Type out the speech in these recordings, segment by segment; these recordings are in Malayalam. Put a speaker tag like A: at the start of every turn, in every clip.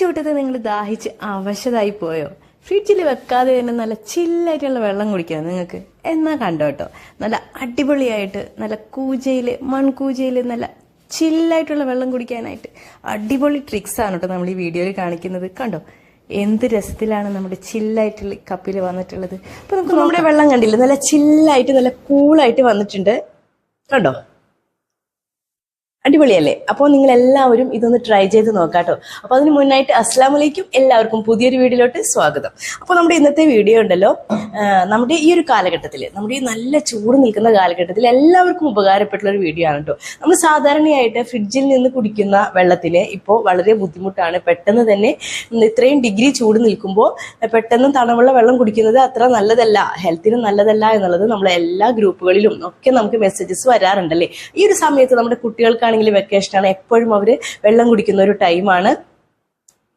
A: ചൂട്ടത്ത് നിങ്ങൾ ദാഹിച്ച് അവശതായി പോയോ? ഫ്രിഡ്ജിൽ വെക്കാതെ തന്നെ നല്ല ചില്ലായിട്ടുള്ള വെള്ളം കുടിക്കാം നിങ്ങൾക്ക്. എന്നാ കണ്ടോ കേട്ടോ നല്ല അടിപൊളിയായിട്ട് നല്ല കൂജയിൽ മൺകൂജയിൽ നല്ല ചില്ലായിട്ടുള്ള വെള്ളം കുടിക്കാനായിട്ട് അടിപൊളി ട്രിക്സ് ആണ് കേട്ടോ നമ്മൾ ഈ വീഡിയോയിൽ കാണിക്കുന്നത്. കണ്ടോ? എന്ത് രസത്തിലാണ് നമ്മുടെ ചില്ലായിട്ടുള്ള കപ്പിൽ വന്നിട്ടുള്ളത്. അപ്പൊ നമുക്ക് നമ്മുടെ വെള്ളം കണ്ടില്ല? നല്ല ചില്ലായിട്ട് നല്ല കൂളായിട്ട് വന്നിട്ടുണ്ട്. കണ്ടോ? അടിപൊളിയല്ലേ? അപ്പോൾ നിങ്ങൾ എല്ലാവരും ഇതൊന്ന് ട്രൈ ചെയ്ത് നോക്കാട്ടോ. അപ്പോൾ അതിന് മുന്നായിട്ട് അസ്ലാമലേക്കും എല്ലാവർക്കും പുതിയൊരു വീഡിയോയിലോട്ട് സ്വാഗതം. അപ്പോൾ നമ്മുടെ ഇന്നത്തെ വീഡിയോ ഉണ്ടല്ലോ നമ്മുടെ ഈ ഒരു കാലഘട്ടത്തിൽ നമ്മുടെ ഈ നല്ല ചൂട് നിൽക്കുന്ന കാലഘട്ടത്തിൽ എല്ലാവർക്കും ഉപകാരപ്പെട്ടുള്ള ഒരു വീഡിയോ ആണ് കേട്ടോ നമ്മൾ സാധാരണയായിട്ട് ഫ്രിഡ്ജിൽ നിന്ന് കുടിക്കുന്ന വെള്ളത്തിന് ഇപ്പോൾ വളരെ ബുദ്ധിമുട്ടാണ്. പെട്ടെന്ന് തന്നെ ഇത്രയും ഡിഗ്രി ചൂട് നിൽക്കുമ്പോൾ പെട്ടെന്ന് തണുവുള്ള വെള്ളം കുടിക്കുന്നത് അത്ര നല്ലതല്ല ഹെൽത്തിന് നല്ലതല്ല എന്നുള്ളത് നമ്മളെ എല്ലാ ഗ്രൂപ്പുകളിലും ഒക്കെ നമുക്ക് മെസ്സേജസ് വരാറുണ്ടല്ലേ? ഈ ഒരു സമയത്ത് നമ്മുടെ കുട്ടികൾക്കാണെങ്കിൽ വെക്കേഷനാണ് എപ്പോഴും അവർ വെള്ളം കുടിക്കുന്ന ഒരു ടൈമാണ്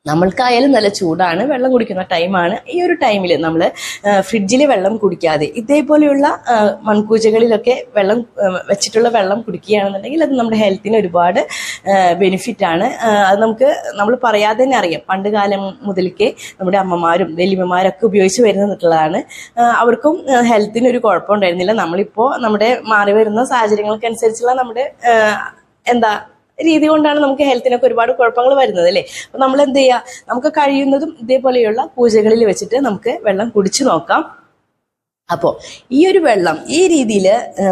A: നമ്മൾക്കായാലും നല്ല ചൂടാണ്. വെള്ളം കുടിക്കുന്ന ടൈമാണ് ഈ ഒരു ടൈമിൽ നമ്മൾ ഫ്രിഡ്ജിൽ വെള്ളം കുടിക്കാതെ ഇതേപോലെയുള്ള മൺകൂജകളിലൊക്കെ വെള്ളം വെച്ചിട്ടുള്ള വെള്ളം കുടിക്കുകയാണെന്നുണ്ടെങ്കിൽ അത് നമ്മുടെ ഹെൽത്തിന് ഒരുപാട് ബെനിഫിറ്റ് ആണ്. അത് നമുക്ക് നമ്മൾ പറയാതെ തന്നെ അറിയാം. പണ്ട് കാലം മുതൽക്കേ നമ്മുടെ അമ്മമാരും വലിയമ്മമാരൊക്കെ ഉപയോഗിച്ച് വരുന്നതാണ് അവർക്കും ഹെൽത്തിന് ഒരു കുഴപ്പമുണ്ടായിരുന്നില്ല. നമ്മളിപ്പോൾ നമ്മുടെ മാറി വരുന്ന സാഹചര്യങ്ങൾക്കനുസരിച്ചുള്ള നമ്മുടെ എന്താ രീതി കൊണ്ടാണ് നമുക്ക് ഹെൽത്തിനൊക്കെ ഒരുപാട് കുഴപ്പങ്ങൾ വരുന്നത് അല്ലേ? അപ്പൊ നമ്മൾ എന്ത് ചെയ്യുക നമുക്ക് കഴിയുന്നതും ഇതേപോലെയുള്ള പൂജകളിൽ വെച്ചിട്ട് നമുക്ക് വെള്ളം കുടിച്ചു നോക്കാം. അപ്പോൾ ഈ ഒരു വെള്ളം ഈ രീതിയിൽ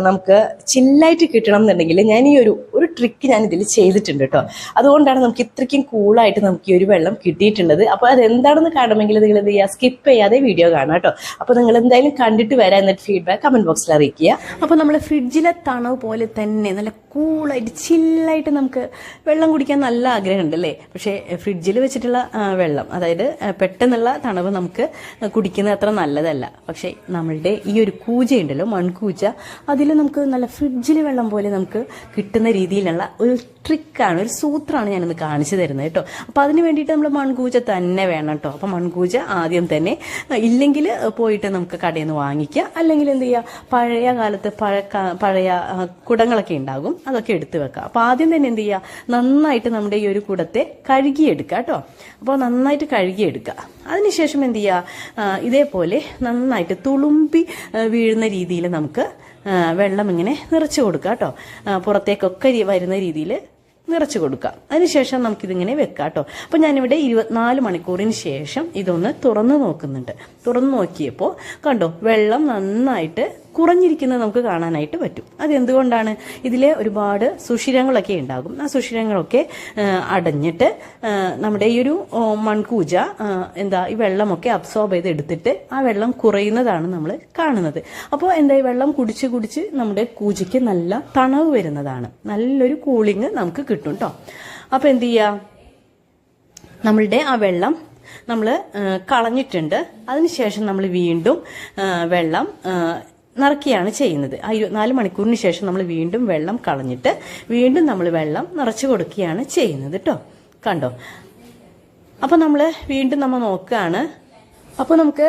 A: നമുക്ക് ചില്ലായിട്ട് കിട്ടണം എന്നുണ്ടെങ്കിൽ ഞാൻ ഈ ഒരു ഒരു ട്രിക്ക് ഞാൻ ഇതിൽ ചെയ്തിട്ടുണ്ട് കേട്ടോ അതുകൊണ്ടാണ് നമുക്ക് ഇത്രയ്ക്കും കൂളായിട്ട് നമുക്ക് ഈ ഒരു വെള്ളം കിട്ടിയിട്ടുള്ളത്. അപ്പോൾ അത് എന്താണെന്ന് കാണുമെങ്കിൽ നിങ്ങൾ എന്ത് ചെയ്യുക? സ്കിപ്പ് ചെയ്യാതെ വീഡിയോ കാണാം കേട്ടോ അപ്പോൾ നിങ്ങൾ എന്തായാലും കണ്ടിട്ട് വരാം എന്നിട്ട് ഫീഡ്ബാക്ക് കമന്റ് ബോക്സിൽ അറിയിക്കുക. അപ്പോൾ നമ്മൾ ഫ്രിഡ്ജിലെ തണവ് പോലെ തന്നെ നല്ല കൂളായിട്ട് ചില്ലായിട്ട് നമുക്ക് വെള്ളം കുടിക്കാൻ നല്ല ആഗ്രഹമുണ്ട് അല്ലേ? പക്ഷേ ഫ്രിഡ്ജിൽ വെച്ചിട്ടുള്ള വെള്ളം അതായത് പെട്ടെന്നുള്ള തണവ് നമുക്ക് കുടിക്കുന്നത് അത്ര നല്ലതല്ല. പക്ഷേ നമ്മളുടെ ഈ ഒരു കൂജയുണ്ടല്ലോ മൺകൂജ അതിൽ നമുക്ക് നല്ല ഫ്രിഡ്ജിൽ വെള്ളം പോലെ നമുക്ക് കിട്ടുന്ന രീതിയിലുള്ള ഒരു ട്രിക്കാണ് ഒരു സൂത്രമാണ് ഞാനിന്ന് കാണിച്ചു തരുന്നത് കേട്ടോ. അപ്പോൾ അതിന് വേണ്ടിയിട്ട് നമ്മൾ മൺകൂജ തന്നെ വേണം കേട്ടോ. അപ്പോൾ മൺകൂജ ആദ്യം തന്നെ ഇല്ലെങ്കിൽ പോയിട്ട് നമുക്ക് കടയിൽ നിന്ന് വാങ്ങിക്കുക അല്ലെങ്കിൽ എന്ത് ചെയ്യുക പഴയ കാലത്ത് പഴക്ക പഴയ കുടങ്ങളൊക്കെ ഉണ്ടാകും. അതൊക്കെ എടുത്ത് വെക്കുക അപ്പോൾ ആദ്യം തന്നെ എന്ത് ചെയ്യുക നന്നായിട്ട് നമ്മുടെ ഈ ഒരു കുടത്തെ കഴുകിയെടുക്കുക കേട്ടോ. അപ്പോൾ നന്നായിട്ട് കഴുകിയെടുക്കുക അതിനുശേഷം എന്ത് ചെയ്യുക ഇതേപോലെ നന്നായിട്ട് തുളുമ്പി വീഴുന്ന രീതിയിൽ നമുക്ക് വെള്ളം ഇങ്ങനെ നിറച്ച് കൊടുക്കുക കേട്ടോ. പുറത്തേക്കൊക്കെ വരുന്ന രീതിയിൽ നിറച്ച് കൊടുക്കുക അതിനുശേഷം നമുക്കിതിങ്ങനെ വെക്കാം കേട്ടോ. അപ്പം ഞാനിവിടെ ഇരുപത്തിനാല് മണിക്കൂറിന് ശേഷം ഇതൊന്ന് തുറന്നു നോക്കുന്നുണ്ട്. തുറന്നു നോക്കിയപ്പോൾ കണ്ടോ വെള്ളം നന്നായിട്ട് കുറഞ്ഞിരിക്കുന്നത് നമുക്ക് കാണാനായിട്ട് പറ്റും. അതെന്തുകൊണ്ടാണ്? ഇതിലെ ഒരുപാട് സുഷിരങ്ങളൊക്കെ ഉണ്ടാകും. ആ സുഷിരങ്ങളൊക്കെ അടഞ്ഞിട്ട് നമ്മുടെ ഈ ഒരു മൺകൂജ എന്താ ഈ വെള്ളമൊക്കെ അബ്സോർബ് ചെയ്ത് എടുത്തിട്ട് ആ വെള്ളം കുറയുന്നതാണ് നമ്മൾ കാണുന്നത്. അപ്പോൾ എന്താ ഈ വെള്ളം കുടിച്ച് കുടിച്ച് നമ്മുടെ കൂജയ്ക്ക് നല്ല തണവ് വരുന്നതാണ്. നല്ലൊരു കൂളിങ് നമുക്ക് കിട്ടും കേട്ടോ അപ്പോൾ എന്ത് ചെയ്യുക നമ്മളുടെ ആ വെള്ളം നമ്മൾ കളഞ്ഞിട്ടുണ്ട്. അതിനുശേഷം നമ്മൾ വീണ്ടും വെള്ളം നിറയ്ക്കുകയാണ് ചെയ്യുന്നത്. ആ ഇരുപത്തിനാല് മണിക്കൂറിന് ശേഷം നമ്മൾ വീണ്ടും വെള്ളം കളഞ്ഞിട്ട് വീണ്ടും നമ്മൾ വെള്ളം നിറച്ചു കൊടുക്കുകയാണ് ചെയ്യുന്നത് കേട്ടോ കണ്ടോ? അപ്പോൾ നമ്മൾ വീണ്ടും നമ്മൾ നോക്കുകയാണ് അപ്പോൾ നമുക്ക്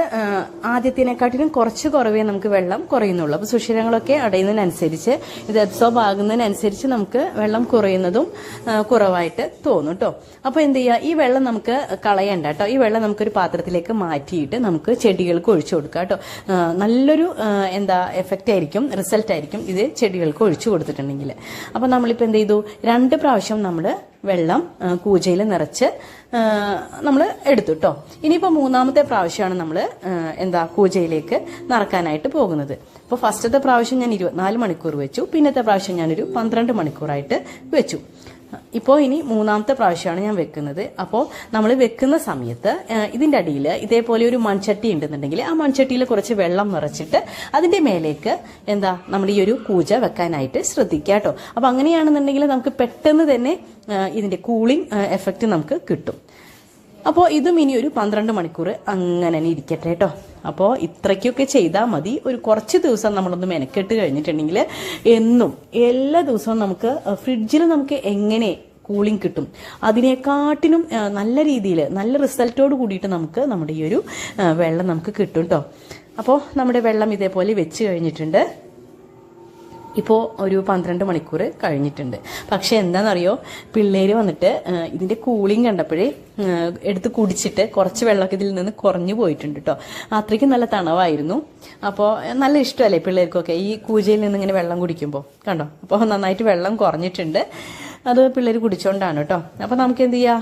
A: ആദ്യത്തിനെക്കാട്ടിലും കുറച്ച് കുറവേ നമുക്ക് വെള്ളം കുറയുന്നുള്ളൂ. അപ്പോൾ സുഷിരങ്ങളൊക്കെ അടയുന്നതിനനുസരിച്ച് ഇത് അബ്സോർബ് ആകുന്നതിനനുസരിച്ച് നമുക്ക് വെള്ളം കുറയുന്നതും കുറവായിട്ട് തോന്നും കേട്ടോ അപ്പോൾ എന്ത് ചെയ്യുക ഈ വെള്ളം നമുക്ക് കളയണ്ട കേട്ടോ ഈ വെള്ളം നമുക്കൊരു പാത്രത്തിലേക്ക് മാറ്റിയിട്ട് നമുക്ക് ചെടികൾക്ക് ഒഴിച്ചു കൊടുക്കാം കേട്ടോ നല്ലൊരു എന്താ എഫക്റ്റ് ആയിരിക്കും റിസൾട്ട് ആയിരിക്കും ഇത് ചെടികൾക്ക് ഒഴിച്ചു കൊടുത്തിട്ടുണ്ടെങ്കിൽ അപ്പോൾ നമ്മളിപ്പോൾ എന്ത് ചെയ്തു? രണ്ട് പ്രാവശ്യം നമ്മൾ വെള്ളം കൂജയിൽ നിറച്ച് നമ്മൾ എടുത്തു കേട്ടോ ഇനിയിപ്പോൾ മൂന്നാമത്തെ പ്രാവശ്യമാണ് നമ്മൾ എന്താ കൂജയിലേക്ക് നിറക്കാനായിട്ട് പോകുന്നത്. അപ്പോൾ ഫസ്റ്റത്തെ പ്രാവശ്യം ഞാൻ ഇരുപത്തിനാല് മണിക്കൂർ വെച്ചു. പിന്നത്തെ പ്രാവശ്യം ഞാനൊരു പന്ത്രണ്ട് മണിക്കൂറായിട്ട് വെച്ചു. ഇപ്പോൾ ഇനി മൂന്നാമത്തെ പ്രാവശ്യമാണ് ഞാൻ വെക്കുന്നത്. അപ്പോൾ നമ്മൾ വെക്കുന്ന സമയത്ത് ഇതിന്റെ അടിയിൽ ഇതേപോലെ ഒരു മൺചട്ടി ഉണ്ടെന്നുണ്ടെങ്കിൽ ആ മൺചട്ടിയിൽ കുറച്ച് വെള്ളം നിറച്ചിട്ട് അതിന്റെ മേലേക്ക് എന്താ നമ്മൾ ഈ ഒരു കൂജ വെക്കാനായിട്ട് ശ്രദ്ധിക്കുക കേട്ടോ. അപ്പോൾ അങ്ങനെയാണെന്നുണ്ടെങ്കിൽ നമുക്ക് പെട്ടെന്ന് തന്നെ ഇതിന്റെ കൂളിംഗ് എഫക്റ്റ് നമുക്ക് കിട്ടും. അപ്പോൾ ഇതും ഇനി ഒരു പന്ത്രണ്ട് മണിക്കൂർ അങ്ങനെ ഇരിക്കട്ടെ കേട്ടോ. അപ്പോൾ ഇത്രയ്ക്കൊക്കെ ചെയ്താൽ മതി. ഒരു കുറച്ച് ദിവസം നമ്മളൊന്ന് മെനക്കെട്ട് കഴിഞ്ഞിട്ടുണ്ടെങ്കിൽ എന്നും എല്ലാ ദിവസവും നമുക്ക് ഫ്രിഡ്ജിൽ നമുക്ക് എങ്ങനെ കൂളിംഗ് കിട്ടും അതിനെക്കാട്ടിനും നല്ല രീതിയിൽ നല്ല റിസൾട്ടോട് കൂടിയിട്ട് നമുക്ക് നമ്മുടെ ഈ ഒരു വെള്ളം നമുക്ക് കിട്ടും കേട്ടോ. അപ്പോൾ നമ്മുടെ വെള്ളം ഇതേപോലെ വെച്ച് കഴിഞ്ഞിട്ടുണ്ട്. ഇപ്പോൾ ഒരു പന്ത്രണ്ട് മണിക്കൂർ കഴിഞ്ഞിട്ടുണ്ട്. പക്ഷെ എന്താണെന്നറിയോ? പിള്ളേർ വന്നിട്ട് ഇതിന്റെ കൂളിംഗ് കണ്ടപ്പോഴേ എടുത്ത് കുടിച്ചിട്ട് കുറച്ച് വെള്ളമൊക്കെ ഇതിൽ നിന്ന് കുറഞ്ഞു പോയിട്ടുണ്ട് കേട്ടോ അത്രയ്ക്ക് നല്ല തണവായിരുന്നു. അപ്പോൾ നല്ല ഇഷ്ടമല്ലേ പിള്ളേർക്കൊക്കെ? ഈ കൂജയിൽ നിന്ന് ഇങ്ങനെ വെള്ളം കുടിക്കുമ്പോൾ കണ്ടോ? അപ്പോൾ നന്നായിട്ട് വെള്ളം കുറഞ്ഞിട്ടുണ്ട്. അത് പിള്ളേർ കുടിച്ചോണ്ടാണ് കേട്ടോ അപ്പോൾ നമുക്ക് എന്ത് ചെയ്യാം?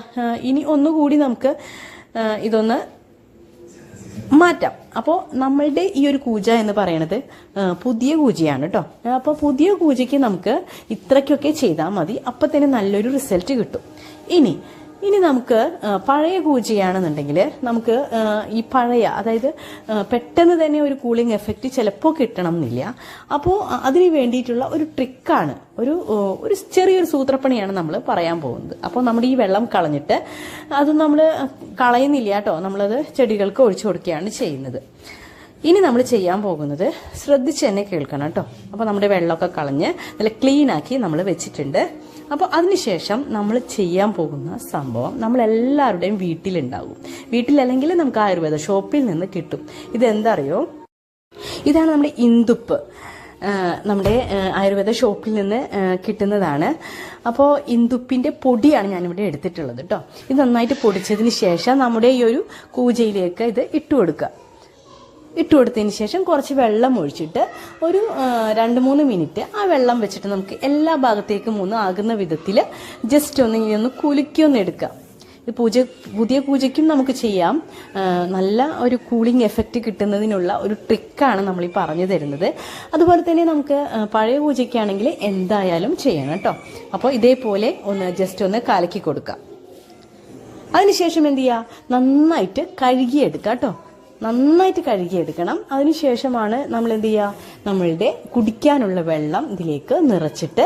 A: ഇനി ഒന്നുകൂടി നമുക്ക് ഇതൊന്ന് മാറ്റാം. അപ്പോൾ നമ്മളുടെ ഈ ഒരു കൂജ എന്ന് പറയുന്നത് പുതിയ കൂജയാണ് കേട്ടോ അപ്പോൾ പുതിയ കൂജയ്ക്ക് നമുക്ക് ഇത്രയ്ക്കൊക്കെ ചെയ്താൽ മതി. അപ്പം തന്നെ നല്ലൊരു റിസൾട്ട് കിട്ടും. ഇനി ഇനി നമുക്ക് പഴയ കൂജിയാണെന്നുണ്ടെങ്കിൽ നമുക്ക് ഈ പഴയ അതായത് പെട്ടെന്ന് തന്നെ ഒരു കൂളിംഗ് എഫക്റ്റ് ചിലപ്പോൾ കിട്ടണം എന്നില്ല അപ്പോൾ അതിന് വേണ്ടിയിട്ടുള്ള ഒരു ട്രിക്കാണ് ഒരു ഒരു ചെറിയൊരു സൂത്രപ്പണിയാണ് നമ്മൾ പറയാൻ പോകുന്നത്. അപ്പോൾ നമ്മുടെ ഈ വെള്ളം കളഞ്ഞിട്ട് അത് നമ്മൾ കളയുന്നില്ല കേട്ടോ. നമ്മളത് ചെടികൾക്ക് ഒഴിച്ചു കൊടുക്കുകയാണ് ചെയ്യുന്നത്. ഇനി നമ്മൾ ചെയ്യാൻ പോകുന്നത് ശ്രദ്ധിച്ച് തന്നെ കേൾക്കണം കേട്ടോ. അപ്പോൾ നമ്മുടെ വെള്ളമൊക്കെ കളഞ്ഞ് നല്ല ക്ലീൻ ആക്കി നമ്മൾ വെച്ചിട്ടുണ്ട്. അപ്പോൾ അതിനുശേഷം നമ്മൾ ചെയ്യാൻ പോകുന്ന സംഭവം നമ്മളെല്ലാവരുടെയും വീട്ടിലുണ്ടാവും വീട്ടിലല്ലെങ്കിൽ നമുക്ക് ആയുർവേദ ഷോപ്പിൽ നിന്ന് കിട്ടും. ഇതെന്തറിയോ? ഇതാണ് നമ്മുടെ ഇന്ദുപ്പ്. നമ്മുടെ ആയുർവേദ ഷോപ്പിൽ നിന്ന് കിട്ടുന്നതാണ്. അപ്പോൾ ഇന്ദുപ്പിന്റെ പൊടിയാണ് ഞാനിവിടെ എടുത്തിട്ടുള്ളത് കേട്ടോ ഇത് നന്നായിട്ട് പൊടിച്ചതിന് ശേഷം നമ്മുടെ ഈ ഒരു കൂജയിലേക്ക് ഇത് ഇട്ട് കൊടുക്കുക ഇട്ട് കൊടുത്തതിന് ശേഷം കുറച്ച് വെള്ളം ഒഴിച്ചിട്ട് ഒരു രണ്ട് മൂന്ന് മിനിറ്റ് ആ വെള്ളം വെച്ചിട്ട് നമുക്ക് എല്ലാ ഭാഗത്തേക്കും ഒന്ന് ആകുന്ന വിധത്തിൽ ജസ്റ്റ് ഒന്ന് ഇങ്ങനെ ഒന്ന് കുലുക്കിയൊന്ന് എടുക്കാം. പൂജ പുതിയ പൂജയ്ക്കും നമുക്ക് ചെയ്യാം. നല്ല ഒരു കൂളിംഗ് എഫക്റ്റ് കിട്ടുന്നതിനുള്ള ഒരു ട്രിക്കാണ് നമ്മൾ ഈ പറഞ്ഞു തരുന്നത്. അതുപോലെ തന്നെ നമുക്ക് പഴയ പൂജയ്ക്കാണെങ്കിൽ എന്തായാലും ചെയ്യണം കേട്ടോ. അപ്പോൾ ഇതേപോലെ ഒന്ന് ജസ്റ്റ് ഒന്ന് കലക്കി കൊടുക്കാം. അതിനുശേഷം എന്ത് ചെയ്യുക നന്നായിട്ട് കഴുകിയെടുക്കുക കേട്ടോ. നന്നായിട്ട് കഴുകിയെടുക്കണം. അതിനുശേഷമാണ് നമ്മൾ എന്ത് ചെയ്യുക? നമ്മളുടെ കുടിക്കാനുള്ള വെള്ളം ഇതിലേക്ക് നിറച്ചിട്ട്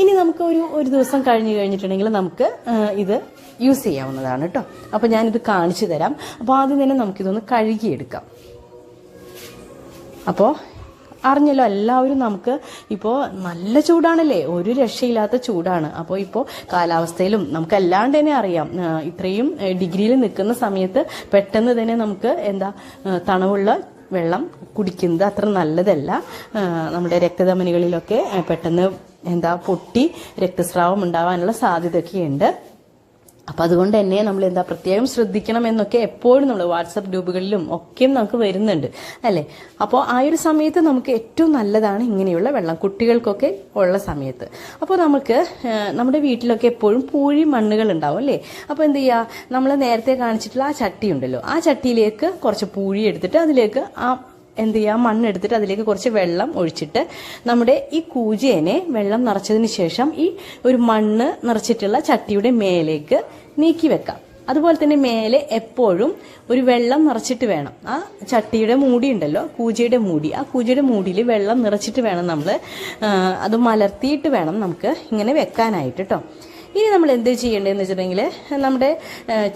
A: ഇനി നമുക്ക് ഒരു ഒരു ദിവസം കഴിഞ്ഞ് കഴിഞ്ഞിട്ടുണ്ടെങ്കിൽ നമുക്ക് ഇത് യൂസ് ചെയ്യാവുന്നതാണ് കേട്ടോ അപ്പോൾ ഞാനിത് കാണിച്ചു തരാം. അപ്പോൾ ആദ്യം തന്നെ നമുക്കിതൊന്ന് കഴുകിയെടുക്കാം. അപ്പോൾ അറിഞ്ഞല്ലോ എല്ലാവരും നമുക്ക് ഇപ്പോൾ നല്ല ചൂടാണല്ലേ? ഒരു രക്ഷയില്ലാത്ത ചൂടാണ്. അപ്പോൾ ഇപ്പോൾ കാലാവസ്ഥയിലും നമുക്ക് അല്ലാണ്ട് തന്നെ അറിയാം. ഇത്രയും ഡിഗ്രിയിൽ നിൽക്കുന്ന സമയത്ത് പെട്ടെന്ന് തന്നെ നമുക്ക് എന്താ തണവുള്ള വെള്ളം കുടിക്കുന്നത് അത്ര നല്ലതല്ല. നമ്മുടെ രക്തധമനികളിലൊക്കെ പെട്ടെന്ന് എന്താ പൊട്ടി രക്തസ്രാവം ഉണ്ടാവാനുള്ള സാധ്യതയൊക്കെയുണ്ട്. അപ്പൊ അതുകൊണ്ട് തന്നെ നമ്മൾ എന്താ പ്രത്യേകം ശ്രദ്ധിക്കണം എന്നൊക്കെ എപ്പോഴും നമ്മൾ വാട്സപ്പ് ഗ്രൂപ്പുകളിലും ഒക്കെയും നമുക്ക് വരുന്നുണ്ട് അല്ലേ? അപ്പോൾ ആ ഒരു സമയത്ത് നമുക്ക് ഏറ്റവും നല്ലതാണ് ഇങ്ങനെയുള്ള വെള്ളം കുട്ടികൾക്കൊക്കെ ഉള്ള സമയത്ത്. അപ്പോൾ നമുക്ക് നമ്മുടെ വീട്ടിലൊക്കെ എപ്പോഴും പൂഴി മണ്ണുകൾ ഉണ്ടാവും അല്ലേ? അപ്പോൾ എന്ത് ചെയ്യുക നമ്മൾ നേരത്തെ കാണിച്ചിട്ടുള്ള ആ ചട്ടി ഉണ്ടല്ലോ ആ ചട്ടിയിലേക്ക് കുറച്ച് പൂഴി എടുത്തിട്ട് അതിലേക്ക് ആ എന്ത് ചെയ്യുക മണ്ണെടുത്തിട്ട് അതിലേക്ക് കുറച്ച് വെള്ളം ഒഴിച്ചിട്ട് നമ്മുടെ ഈ കൂജേനെ വെള്ളം നിറച്ചതിന് ശേഷം ഈ ഒരു മണ്ണ് നിറച്ചിട്ടുള്ള ചട്ടിയുടെ മേലേക്ക് നീക്കി വെക്കാം. അതുപോലെ തന്നെ മേലെ എപ്പോഴും ഒരു വെള്ളം നിറച്ചിട്ട് വേണം. ആ ചട്ടിയുടെ മൂടി ഉണ്ടല്ലോ കൂജയുടെ മൂടി. ആ കൂജയുടെ മൂടിയിൽ വെള്ളം നിറച്ചിട്ട് വേണം നമ്മൾ അത് മലർത്തിയിട്ട് വേണം നമുക്ക് ഇങ്ങനെ വെക്കാനായിട്ട് കേട്ടോ ഇനി നമ്മൾ എന്ത് ചെയ്യേണ്ടതെന്ന് വെച്ചിട്ടുണ്ടെങ്കിൽ നമ്മുടെ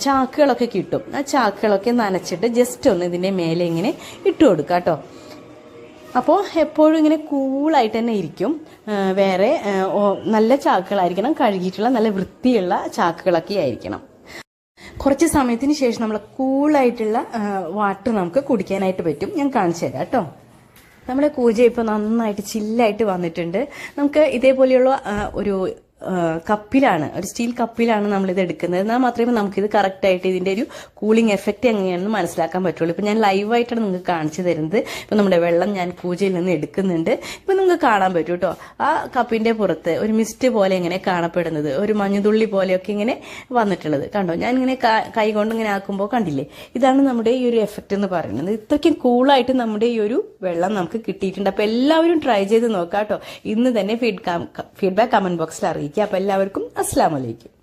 A: ചാക്കുകളൊക്കെ കിട്ടും. ആ ചാക്കുകളൊക്കെ നനച്ചിട്ട് ജസ്റ്റ് ഒന്ന് ഇതിന്റെ മേലെ ഇങ്ങനെ ഇട്ട് കൊടുക്കുക കേട്ടോ. അപ്പോൾ എപ്പോഴും ഇങ്ങനെ കൂളായിട്ട് തന്നെ ഇരിക്കും. വേറെ നല്ല ചാക്കുകളായിരിക്കണം കഴുകിയിട്ടുള്ള നല്ല വൃത്തിയുള്ള ചാക്കുകളൊക്കെ ആയിരിക്കണം. കുറച്ച് സമയത്തിന് ശേഷം നമ്മൾ കൂളായിട്ടുള്ള വാട്ടർ നമുക്ക് കുടിക്കാനായിട്ട് പറ്റും. ഞാൻ കാണിച്ചു തരാം കേട്ടോ. നമ്മുടെ കൂജ ഇപ്പോൾ നന്നായിട്ട് ചില്ലായിട്ട് വന്നിട്ടുണ്ട്. നമുക്ക് ഇതേപോലെയുള്ള ഒരു കപ്പിലാണ് ഒരു സ്റ്റീൽ കപ്പിലാണ് നമ്മൾ ഇത് എടുക്കുന്നത്. എന്നാൽ മാത്രമേ നമുക്കിത് കറക്റ്റായിട്ട് ഇതിന്റെ ഒരു കൂളിംഗ് എഫക്റ്റ് എങ്ങനെയാണെന്ന് മനസ്സിലാക്കാൻ പറ്റുള്ളൂ. ഇപ്പം ഞാൻ ലൈവായിട്ടാണ് നിങ്ങൾക്ക് കാണിച്ചു തരുന്നത്. ഇപ്പം നമ്മുടെ വെള്ളം ഞാൻ പൂജയിൽ നിന്ന് എടുക്കുന്നുണ്ട്. ഇപ്പം നിങ്ങൾക്ക് കാണാൻ പറ്റും കേട്ടോ ആ കപ്പിന്റെ പുറത്ത് ഒരു മിസ്റ്റ് പോലെ ഇങ്ങനെ കാണപ്പെടുന്നത്. ഒരു മഞ്ഞുതുള്ളി പോലെയൊക്കെ ഇങ്ങനെ വന്നിട്ടുള്ളത്. കണ്ടോ? ഞാൻ ഇങ്ങനെ ക- കൊണ്ട് ഇങ്ങനെ ആക്കുമ്പോൾ കണ്ടില്ലേ? ഇതാണ് നമ്മുടെ ഈ ഒരു എഫക്റ്റ് എന്ന് പറയുന്നത്. ഇത്രയ്ക്കും കൂളായിട്ട് നമ്മുടെ ഈ ഒരു വെള്ളം നമുക്ക് കിട്ടിയിട്ടുണ്ട്. അപ്പം എല്ലാവരും ട്രൈ ചെയ്ത് നോക്കാം കേട്ടോ ഇന്ന് തന്നെ ഫീഡ് ഫീഡ്ബാക്ക് കമന്റ് ബോക്സിൽ അറിയിക്കുക. അപ്പോൾ എല്ലാവർക്കും അസ്സാം വലൈക്കും